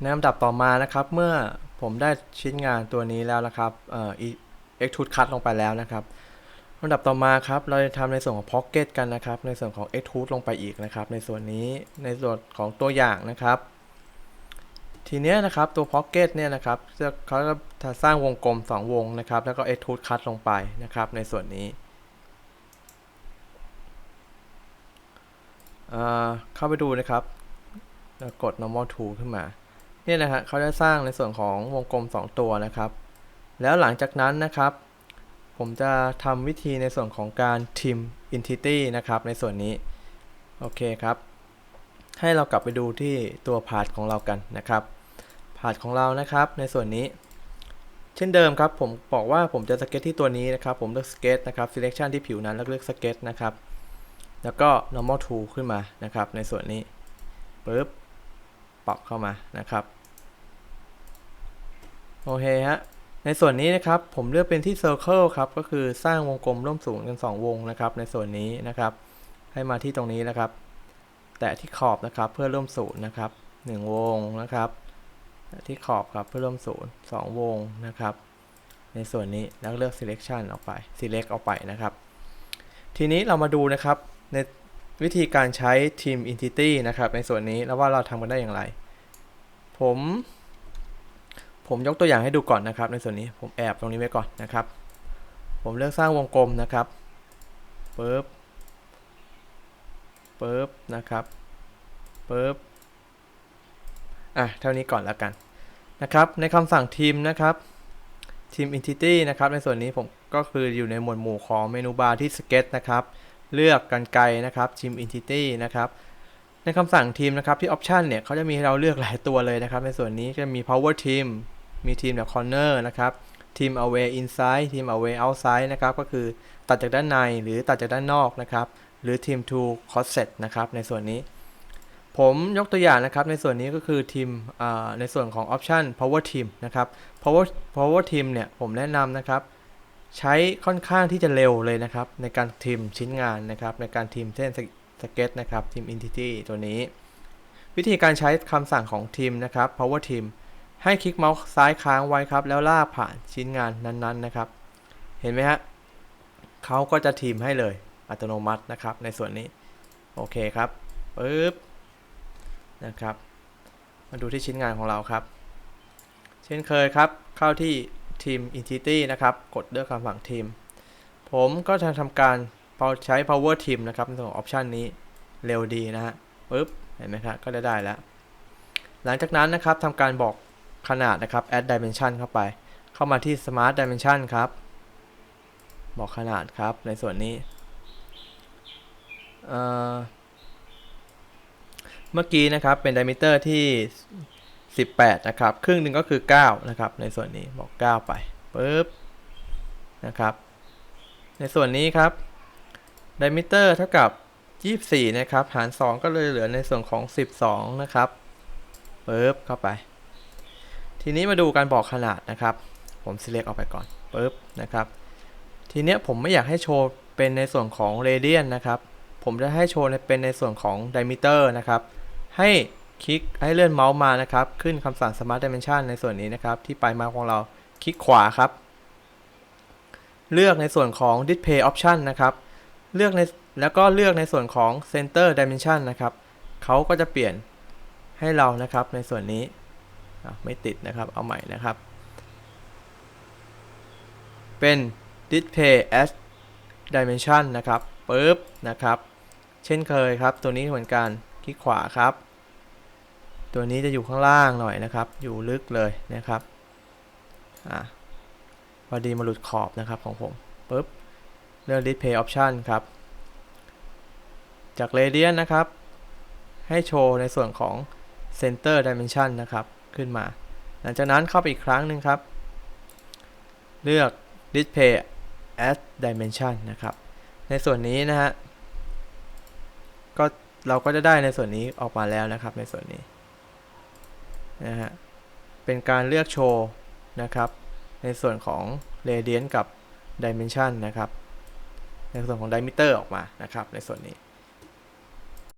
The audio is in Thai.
ในลำดับต่อมานะครับ เมื่อผมได้ชิ้นงานตัวนี้แล้วนะครับเอ่อ extrude cut ลงไปแล้วนะครับลำดับต่อมาครับ เราจะทำในส่วนของ pocket กันนะครับ ในส่วนของ extrude ลงไปอีกนะครับ ในส่วนนี้ ในส่วนของตัวอย่างนะครับ ทีเนี้ยนะครับตัว pocket เนี่ยนะครับจะเขาจะสร้างวงกลม 2 วงนะครับ แล้วก็ extrude cut ลงไปนะครับ ในส่วนนี้เอ่อเข้าไปดูนะครับ แล้วกด normal tool ขึ้นมา นี่ยนะฮะเขาจะสร้างในส่วนของวงกลม 2 ตัวนะครับ แล้วหลังจากนั้นนะครับ ผมจะทำวิธีในส่วนของการ trim entity นะครับในส่วนนี้ โอเคครับ ให้เรากลับไปดูที่ตัว part ของเรากันนะครับ part ของเรานะครับในส่วนนี้ เช่นเดิมครับ ผมบอกว่าผมจะสเก็ตที่ตัวนี้นะครับ ผมเลือกสเก็ตนะครับ selection ที่ผิวนั้นแล้วเลือกสเก็ตนะครับ แล้วก็ normal tool ขึ้นมานะครับ ในส่วนนี้ปึ๊บ รับเข้ามานะครับ โอเคฮะ ในส่วนนี้นะครับผมเลือกเป็นที่ Circle ครับ ก็คือสร้างวงกลมร่วมศูนย์กัน 2 วงนะครับ ในส่วนนี้นะครับ ให้มาที่ตรงนี้นะครับ แตะที่ขอบนะครับเพื่อร่วมศูนย์นะครับ 1 วงนะครับที่ขอบครับเพื่อร่วมศูนย์2วงนะครับ ในส่วนนี้แล้วเลือก selection ออกไป select ออกไปนะครับ ทีนี้เรามาดูนะครับในวิธีการใช้ team entity นะครับ ในส่วนนี้แล้วว่าเราทำกันได้อย่างไร ผม ผมยกตัวอย่างให้ดูก่อนนะครับ ในส่วนนี้ผมแอบตรงนี้ไว้ก่อนนะครับ ผมเลือกสร้างวงกลมนะครับปึ๊บปึ๊บนะครับปึ๊บอะเท่านี้ก่อนแล้วกันนะครับ ในคำสั่งทีมนะครับทีม entity นะครับ ในส่วนนี้ผมก็คืออยู่ในหมวดหมู่ของเมนูบาร์ที่ sketch นะครับ เลือกกันไกลนะครับ team entity นะครับ ในคำสั่งทีมนะครับที่ option เนี่ยเขาจะมีให้เราเลือกหลายตัวเลยนะครับ ในส่วนนี้จะมี power team มีทีมแบบ corner นะครับทีม away inside ทีม away outside นะครับก็คือตัดจากด้านในหรือตัดจากด้านนอกนะครับหรือทีม to offset นะครับในส่วนนี้ ผมยกตัวอย่างนะครับในส่วนนี้ก็คือทีมในส่วนของ option power team นะครับ power power team เนี่ยผมแนะนำนะครับใช้ค่อนข้างที่จะเร็วเลยนะครับในการทีมชิ้นงานนะครับในการทีมเส้น สเก็ตนะครับทีม entity ตัวนี้ วิธีการใช้คำสั่งของทีมนะครับ power team ให้คลิกเมาส์ซ้ายค้างไว้ครับ แล้วลากผ่านชิ้นงานนั้นๆนะครับ เห็นไหมฮะเขาก็จะทีมให้เลยอัตโนมัตินะครับ ในส่วนนี้ โอเคครับปึ๊บนะครับ มาดูที่ชิ้นงานของเราครับ เช่นเคยครับ เข้าที่ทีม entity นะครับ กดเลือกคำสั่งทีม ผมก็จะทำการ พอใช้ power team นะครับในส่วนของออปชันนี้เร็วดีนะฮะปึ๊บเห็นไหมครับก็ได้ได้แล้ว หลังจากนั้นนะครับทำการบอกขนาดนะครับ add dimension เข้าไป เข้ามาที่ smart dimension ครับ บอกขนาดครับในส่วนนี้เมื่อกี้นะครับเป็น diameter ที่ 18 นะครับ ครึ่งหนึ่งก็คือ 9 นะครับ ในส่วนนี้บอก 9 ไปปึ๊บนะครับ ในส่วนนี้ครับ diameter เท่ากับ 24 นะครับ หาร 2 ก็เลยเหลือในส่วนของ 12 นะครับปึ๊บเข้าไป ทีนี้มาดูการบอกขนาดนะครับ ผม select ออกไปก่อนปึ๊บนะครับ ทีเนี้ยผมไม่อยากให้โชว์เป็นในส่วนของ radian นนะครับ ผมจะให้โชว์เป็นในส่วนของ diameter นะครับ ให้คลิกให้เลื่อนเมาส์มานะครับ ขึ้นคำสั่ง smart dimension ในส่วนนี้นะครับ ที่ปลายมาของเราคลิกขวาครับ เลือกในส่วนของ display option นะครับ เลือกในแล้วก็เลือกในส่วนของ center dimension นะครับเขาก็จะเปลี่ยนให้เรานะครับในส่วนนี้ไม่ติดนะครับเอาใหม่นะครับ เป็น display as dimension นะครับปึ๊บนะครับ เช่นเคยครับ ตัวนี้เหมือนกันคลิกขวาครับ ตัวนี้จะอยู่ข้างล่างหน่อยนะครับ อยู่ลึกเลยนะครับอ่าพอดีมาหลุดขอบนะครับของผมปึ๊บ เลือก display option ครับ จาก radian นะครับ ให้โชว์ในส่วนของ center dimension นะครับ ขึ้นมา หลังจากนั้นเข้าไปอีกครั้งหนึ่งครับ เลือก display as dimension นะครับ ในส่วนนี้นะฮะ ก็เราก็จะได้ในส่วนนี้ออกมาแล้วนะครับ ในส่วนนี้นะฮะ เป็นการเลือกโชว์นะครับ ในส่วนของ radian กับ dimension นะครับ ในส่วนของไดมิเตอร์ออกมานะครับในส่วนนี้